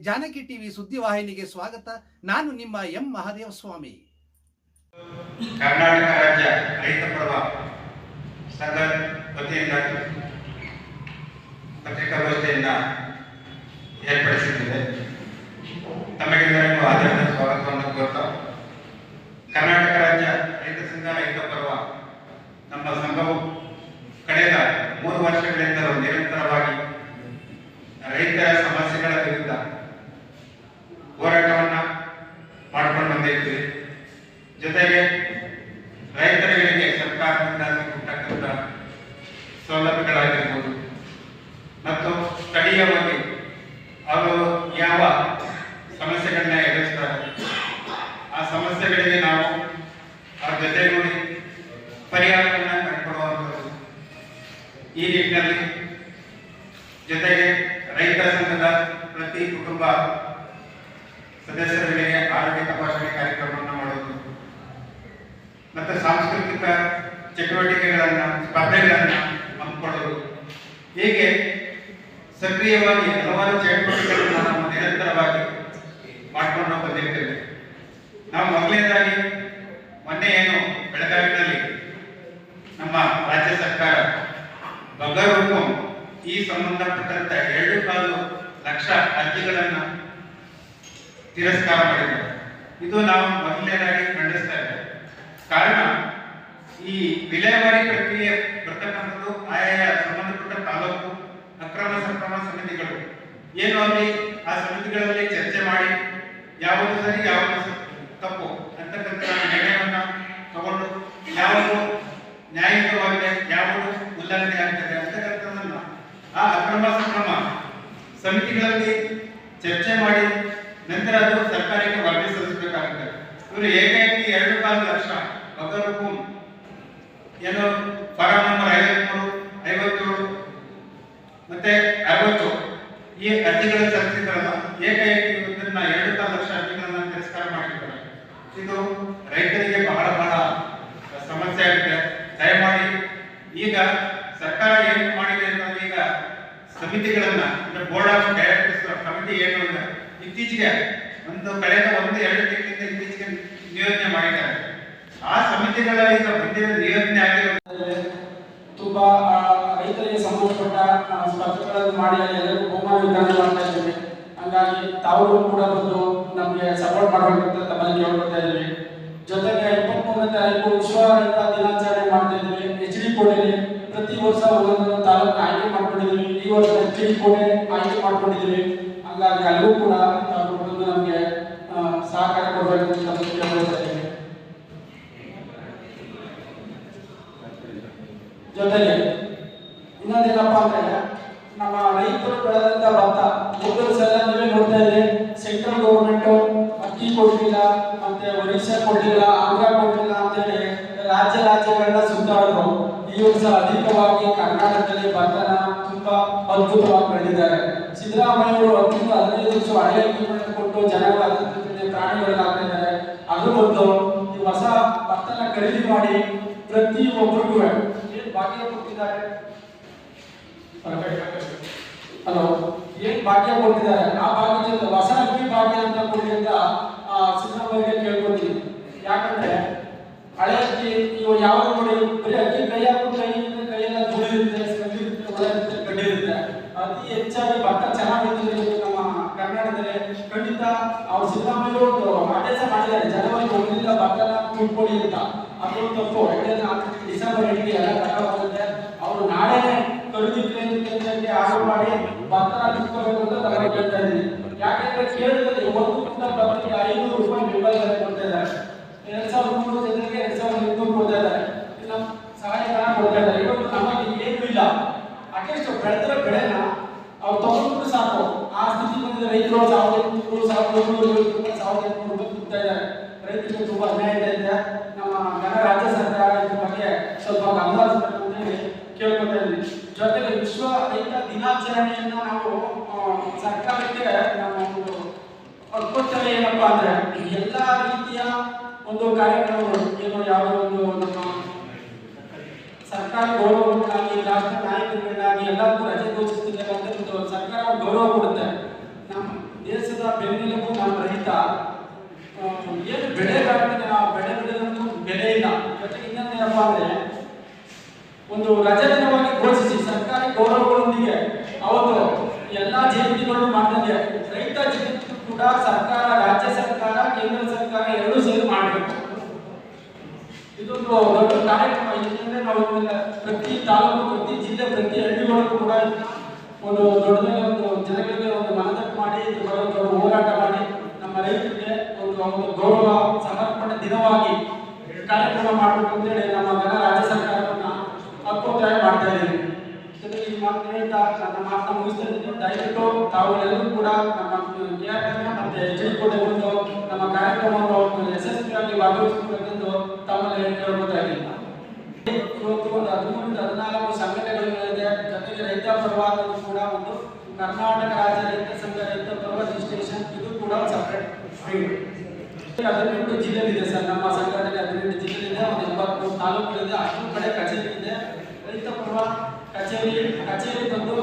Janaki TV ಸುದ್ದಿವಾಹಿನಿಗೆ ಸ್ವಾಗತ. ನಾನು ನಿಮ್ಮ ಎಂ ಮಹಾದೇವ ಸ್ವಾಮಿ. ಕರ್ನಾಟಕ ರಾಜ್ಯ ರೈತ ಪರ್ವ ಸಂಘ ವತಿಯಿಂದ ಪತ್ರಿಕಾಗೋಷ್ಠಿಯಿಂದ ಏರ್ಪಡಿಸಿದ್ದೇವೆ ತಮಗೆಲ್ಲರಿಗೂ ಆಧಾರದ ಸ್ವಾಗತವನ್ನು ಕೋರ್ತಾ ಕರ್ನಾಟಕ ರಾಜ್ಯ ರೈತ ಸಂಘ ರೈತ ಪರ್ವ ನಮ್ಮ ಸಂಘವು ಕಳೆದ ಮೂರು ವರ್ಷಗಳಿಂದಲೂ ನಿರಂತರವಾಗಿ ರೈತರ ಸಮ ಹೋರಾಟವನ್ನ ಮಾಡ್ಕೊಂಡು ಬಂದಿರ್ತೀವಿ ಜೊತೆಗೆ ರೈತರುಗಳಿಗೆ ಸರ್ಕಾರದಿಂದ ಸಿಗ್ತಕ್ಕಂಥ ಸೌಲಭ್ಯಗಳಾಗಿರ್ಬೋದು. ಮತ್ತು ಸ್ಥಳೀಯವಾಗಿ ಅವರು ಯಾವ ಸಮಸ್ಯೆಗಳನ್ನ ಎದುರಿಸ್ತಾರೆ ಆ ಸಮಸ್ಯೆಗಳಿಗೆ ನಾವು ಅವ್ರ ಜೊತೆಗೂಡಿ ಪರಿಹಾರವನ್ನು ಕಂಡುಕೊಡುವಂಥದ್ದು ಈ ನಿಟ್ಟಿನಲ್ಲಿ ಜೊತೆಗೆ ರೈತ ಸಂಘದ ಪ್ರತಿ ಕುಟುಂಬ ಸದಸ್ಯರಿಗೆ ಆರೋಗ್ಯ ತಪಾಸಣೆ ಕಾರ್ಯಕ್ರಮವನ್ನು ಮಾಡುವುದು. ಮತ್ತು ಸಾಂಸ್ಕೃತಿಕ ಚಟುವಟಿಕೆಗಳನ್ನ, ಸ್ಪರ್ಧೆಗಳನ್ನು ಹಮ್ಮಿಕೊಳ್ಳೋದು ಹೀಗೆ ಸಕ್ರಿಯವಾಗಿ ಹಲವಾರು ಚಟುವಟಿಕೆಗಳನ್ನು ನಾವು ನಿರಂತರವಾಗಿ ಮಾಡಿಕೊಂಡು ಬಂದಿರ್ತೇವೆ. ನಾವು ಮೊದಲನೇದಾಗಿ ಮೊನ್ನೆ ಏನು ಬೆಳಗಾವಿನಲ್ಲಿ ನಮ್ಮ ರಾಜ್ಯ ಸರ್ಕಾರ ಬಗರ್ಹುಕುಂ ಈ ಸಂಬಂಧಪಟ್ಟಂತ ಎರಡು ಕಾಲು ಲಕ್ಷ ಅರ್ಜಿಗಳನ್ನು ತಿರಸ್ಕಾರ ಮಾಡಿದ್ದಾರೆ. ಇದು ನಾವು ಮೊದಲನೇದಾಗಿ ಖಂಡಿಸ್ತಾ ಇದ್ದೇವೆ. ಕಾರಣ, ಈ ವಿಲೇವಾರಿ ಪ್ರಕ್ರಿಯೆ ಬರ್ತಕ್ಕಂಥದ್ದು ಆಯಾ ಸಂಬಂಧಪಟ್ಟ ತಾಲೂಕು ಅಕ್ರಮ ಸಕ್ರಮ ಸಮಿತಿಗಳು. ಏನು ಅಲ್ಲಿ, ಆ ಸಮಿತಿಗಳಲ್ಲಿ ಚರ್ಚೆ ಮಾಡಿ ಯಾವುದು ಸರಿ, ಯಾವುದು ತಪ್ಪು ಅಂತಕ್ಕಂಥ ನಿರ್ಣಯವನ್ನ ತಗೊಂಡು ಯಾವುದು ನ್ಯಾಯಯುತವಾಗಿದೆ, ಯಾವುದು ಉಲ್ಲಂಘನೆ ಆಗ್ತದೆ ಅಂತಕ್ಕಂಥದ್ದನ್ನ ಆ ಅಕ್ರಮ ಸಕ್ರಮ ಸಮಿತಿಗಳಲ್ಲಿ ಚರ್ಚೆ ಮಾಡಿ ನಂತರ ಅದು ಸರ್ಕಾರಕ್ಕೆ ವರದಿ ಸಲ್ಲಿಸಬೇಕಾಗುತ್ತದೆ ಇವರು ಏಕೈಕಿ ಎರಡು ಕಾಲು ಲಕ್ಷ ಬಗರುಕು ಏನು ಫಾರಂ ನಂಬರ್ ಐವತ್ಮೂರು, ಐವತ್ತೇಳು, ಮತ್ತೆ ಅರವತ್ತು. ಈ ಅರ್ಜಿಗಳು ಸಲ್ಲಿಸಿದ್ರಲ್ಲ ಏಕೈಕಿ ಇದನ್ನ ಎರಡು ಕಾಲು ಲಕ್ಷ ಅರ್ಜಿಗಳನ್ನ ತಿರಸ್ಕಾರ ಮಾಡಿದ್ದಾರೆ. ಇದು ರೈತರಿಗೆ ಬಹಳ ಬಹಳ ಸಮಸ್ಯೆ ಆಗುತ್ತೆ. ದಯಮಾಡಿ ಈಗ ಸರ್ಕಾರ ಏನು ಮಾಡಿದೆ ಅಂತಂದ್ರೆ ಈಗ ಸಮಿತಿಗಳನ್ನ, ಅಂದ್ರೆ ಬೋರ್ಡ್ ಆಫ್ ಡೈರೆಕ್ಟರ್ಸ್ ಕಮಿಟಿ ಏನು ಅಂದ್ರೆ ಇತ್ತೀಚೆಗೆ ಒಂದು ಕಳೆದ ಒಂದು ಎರಡು ತಿಂಗಳಿಂದ ಇತ್ತೀಚೆಗೆ ನಿಯೋಜನೆ ಮಾಡಿದ್ದಾರೆ. ಆ ಸಮಿತಿಗಳ ಈಗ ಬಂದಿರೋ ನಿಯೋಜನೆ ಆಗಿರೋ ತುಂಬಾ ರೈತರಿಗೆ ಸಂಬಂಧಪಟ್ಟ ಸ್ಪರ್ಧೆಗಳನ್ನು ಮಾಡಿ ಅಲ್ಲಿ ಎಲ್ಲರಿಗೂ ಬಹುಮಾನ ವಿತರಣೆ ಮಾಡ್ತಾ ಇದ್ದೀವಿ. ಹಂಗಾಗಿ ತಾವು ಕೂಡ ಬಂದು ನಮಗೆ ಸಪೋರ್ಟ್ ಮಾಡಬೇಕಂತ ತಮ್ಮಲ್ಲಿ ಕೇಳ್ಕೊಳ್ತಾ ಇದ್ದೀವಿ. ಜೊತೆಗೆ ಇಪ್ಪತ್ಮೂರನೇ ತಾರೀಕು ವಿಶ್ವ ರೈತ ದಿನಾಚರಣೆ ಮಾಡ್ತಾ ಇದ್ದೀವಿ. ಎಚ್ ಡಿ ಕೋಟೆಯಲ್ಲಿ ಪ್ರತಿ ವರ್ಷ ಒಂದೊಂದು ತಾಲೂಕು ಆಯ್ಕೆ ಮಾಡ್ಕೊಂಡಿದ್ದೀವಿ. ಈ ವರ್ಷ ಎಚ್ ಡಿ ಕೋಟೆ ಆಯ್ಕೆ ಮಾಡ್ಕೊಂಡಿದ್ದೀವಿ. ಹಂಗಾಗಿ ಅಲ್ಲೂ ಕೂಡ ನಮಗೆ ಸಹಕಾರ ಕೊಡಬೇಕು ಅಂತ ತಮ್ಮಲ್ಲಿ ಕೇಳ್ಕೊಳ್ತಾ ಜೊತೆಗೆ ಇನ್ನೊಂದೇನಪ್ಪ ಅಂದ್ರೆ ನಮ್ಮ ರೈತರು ಬೆಳೆದಂತ ಭತ್ತ ಮೊದಲು ನೀವೇ ನೋಡ್ತಾ ಇದ್ರಿ ಸೆಂಟ್ರಲ್ ಗೌರ್ಮೆಂಟ್ ಅಕ್ಕಿ ಕೊಡ್ಲಿಲ್ಲ ಮತ್ತೆ ಒರಿಸ್ಸಾ ಕೊಡ್ಲಿಲ್ಲ ಆಂಧ್ರ ಕೊಡ್ಲಿಲ್ಲ ಅಂತೇಳಿ ರಾಜ್ಯ ರಾಜ್ಯಗಳನ್ನ ಸುತ್ತಾಡಿದ್ರು. ಈ ವರ್ಷ ಅಧಿಕವಾಗಿ ಕರ್ನಾಟಕದಲ್ಲಿ ಭತ್ತನ ತುಂಬಾ ಅದ್ಭುತವಾಗಿ ಬೆಳೆದಿದ್ದಾರೆ. ಸಿದ್ದರಾಮಯ್ಯ ಅವರು ಹತ್ತರಿಂದ ಹದಿನೈದು ವರ್ಷ ಹಳೆ ಕೊಟ್ಟು ಜನಗಳ ಪ್ರಾಣಿಗಳಾಗ್ತಾ ಇದ್ದಾರೆ ಅದು ಒಂದು ಈ ಹೊಸ ಭತ್ತನ ಖರೀದಿ ಮಾಡಿ ಪ್ರತಿ ಒಬ್ಬರಿಗೂ ಏನ್ ಭಾಗ್ಯ ಕೊಟ್ಟಿದ್ದಾರೆ? ಹಲೋ? ಏನ್ ಭಾಗ್ಯ ಕೊಟ್ಟಿದ್ದಾರೆ? ಆ ಭಾಗ್ಯ ಹೊಸ ಅಕ್ಕಿ ಭಾಗ್ಯ ಅಂತ ಆ, ಸಿದ್ದರಾಮಯ್ಯ ಕೇಳ್ಕೊತೀನಿ ಯಾಕಂದ್ರೆ ಹಳೆ ಅಕ್ಕಿ ನೀವು ಯಾವಾಗ ನೋಡಿ ಬರೀ ಅಕ್ಕಿ ಕೈ ಹಾಕೊಂಡು ಕೈ ಕೈಯೆಲ್ಲ ಧೂಳಿರುತ್ತೆ ಸ್ಮೆಲ್ಲಿರುತ್ತೆ ಒಳಗಿರುತ್ತೆ ಗಡ್ಡೆ ಅತಿ ಹೆಚ್ಚಾಗಿ ಭತ್ತ ಚೆನ್ನಾಗಿರ್ತದೆ ನಮ್ಮ ಕರ್ನಾಟಕದಲ್ಲಿ ಖಂಡಿತ ಅವ್ರು ಸಿದ್ದರಾಮಯ್ಯ ಒಂದು ಆದೇಶ ಮಾಡಿದ್ದಾರೆ ಜನವರಿ ಒಂದರಿಂದ ಕೂಡ್ಕೊಡಿ ಅಂತ ಅದು ತಪ್ಪು. ಎರಡನೇ ಡಿಸೆಂಬರ್ ಎಂಟಿಗೆ ತುಂಬ್ತಾ ಇದ್ದಾರೆ. ರೈತರಿಗೆ ತುಂಬಾ ಅನ್ಯಾಯ ಇದೆ ಅಂತ ನಮ್ಮ ಗಣರಾಜ್ಯ ರಾಜ್ಯ ಸರ್ಕಾರ ಇದ್ರ ಬಗ್ಗೆ ಸ್ವಲ್ಪ ಗಮನ ಹರಿಸ್ಬೇಕು ಕೇಳ್ಕೊತಾ ಇದ್ವಿ ಜೊತೆಗೆ ವಿಶ್ವ ರೈತ ದಿನಾಚರಣೆಯನ್ನು ನಾವು ಸರ್ಕಾರಕ್ಕೆ ನಮ್ಮ ಒಂದು ಅದ್ಭುತವೇ ಏನಪ್ಪಾ ಅಂದ್ರೆ ಎಲ್ಲಾ ರೀತಿಯ ಒಂದು ಕಾರ್ಯಕ್ರಮಗಳು, ಏನು ಯಾವುದೋ ಒಂದು ನಮ್ಮ ಸರ್ಕಾರ ಗೌರವಕ್ಕಾಗಿ, ರಾಷ್ಟ್ರ ನಾಯಕರಿಗಾಗಿ ಎಲ್ಲರಿಗೂ ರಜೆ ಘೋಷಿಸಿದಾಗ ಅಂತ ಒಂದು ಸರ್ಕಾರ ಗೌರವ ಕೊಡುತ್ತೆ ನಮ್ಮ ದೇಶದ ಬೆನ್ನೆಲುಬು ನಮ್ಮ ರೈತ ಆ, ಏನು ಬೆಳೆ ಕಾಣ್ತಿದೆ ಆ ಬೆಳೆ ಬೆಳೆದಂತೂ ಬೆಲೆ ಇಲ್ಲ ಜೊತೆಗೆ ಇನ್ನೊಂದೇನಪ್ಪ ಅಂದ್ರೆ ಒಂದು ರಜೆ ದಿನವಾಗಿ ಘೋಷಿಸಿ ಸರ್ಕಾರಿ ಗೌರವಗಳೊಂದಿಗೆ ಅವತ್ತು ಎಲ್ಲಾ ಜಯಂತಿಗಳನ್ನು ಮಾಡಿದಂಗೆ ರೈತ ಜಯಂತಿ ಕೂಡ ಸರ್ಕಾರ ರಾಜ್ಯ ಸರ್ಕಾರ ಕೇಂದ್ರ ಸರ್ಕಾರ ಎರಡೂ ಸೇರಿ ಮಾಡಬೇಕು ಇದೊಂದು ದೊಡ್ಡ ಕಾರ್ಯಕ್ರಮ ಪ್ರತಿ ತಾಲೂಕು, ಪ್ರತಿ ಜಿಲ್ಲೆ, ಪ್ರತಿ ಹಳ್ಳಿಗಳಿಗೂ ಕೂಡ ಒಂದು ದೊಡ್ಡದಾಗಿ ಒಂದು ಜನಗಳಿಗೆ ಒಂದು ಮನದಟ್ಟು ಮಾಡಿ ದೊಡ್ಡ ಹೋರಾಟ ಮಾಡಿ ನಮ್ಮ ರೈತರಿಗೆ ಒಂದು ಒಂದು ಗೌರವ, ಸಮರ್ಪಣೆ ದಿನವಾಗಿ ಕಾರ್ಯಕ್ರಮ ಮಾಡಬೇಕು ಅಂತೇಳಿ ನಮ್ಮ ಘನ ರಾಜ್ಯ ಸರ್ಕಾರವನ್ನು ಹಕ್ಕೊತ್ತಾಯ ಮಾಡ್ತಾ ಇದ್ದೀವಿ. ಜೊತೆಗೆ ಈ ಮಾತು ಹೇಳ್ತಾ ನನ್ನ ಮಾತನ್ನ ಮುಗಿಸ್ತಾ ಇದ್ದೀನಿ. ದಯವಿಟ್ಟು ತಾವುಗಳೆಲ್ಲರೂ ಕೂಡ ನಮ್ಮ KRM ಮತ್ತೆ ಜೈಕೋಟೆ ಬಂದು ನಮ್ಮ ಕಾರ್ಯಕ್ರಮವನ್ನು ಯಶಸ್ವಿಯಾಗಿ ಭಾಗವಹಿಸಬೇಕೆಂದು ತಮ್ಮಲ್ಲಿ ಕೇಳ್ಬೋದಾಗಿಲ್ಲ ಇವತ್ತು ಒಂದು ಹದಿಮೂರಿಂದ ಹದಿನಾಲ್ಕು ಸಂಘಟನೆಗಳಿದೆ ಜೊತೆಗೆ ರೈತ ಪರವಾದ ಕೂಡ ಒಂದು ಕರ್ನಾಟಕ ರಾಜ್ಯ ರೈತ ಸಂಘ ರೈತ ಪರ್ವ ರಿಜಿಸ್ಟ್ರೇಷನ್ ಇದು ಕೂಡ ಸಪರೇಟ್ ಹದಿನೆಂಟು ಜಿಲ್ಲೆಗಳಿದೆ ಸರ್. ನಮ್ಮ ಸಂಘಟನೆ ಹದಿನೆಂಟು ಜಿಲ್ಲೆಗಳಿದೆ. ಒಂದು ಎಂಬತ್ಮೂರು ತಾಲೂಕುಗಳಿದೆ ಅಷ್ಟು ಕಡೆ ಕಚೇರಿ ಇದೆ. ರೈತ ಪರ್ವ ಕಚೇರಿ ಕಚೇರಿ ಬಂದು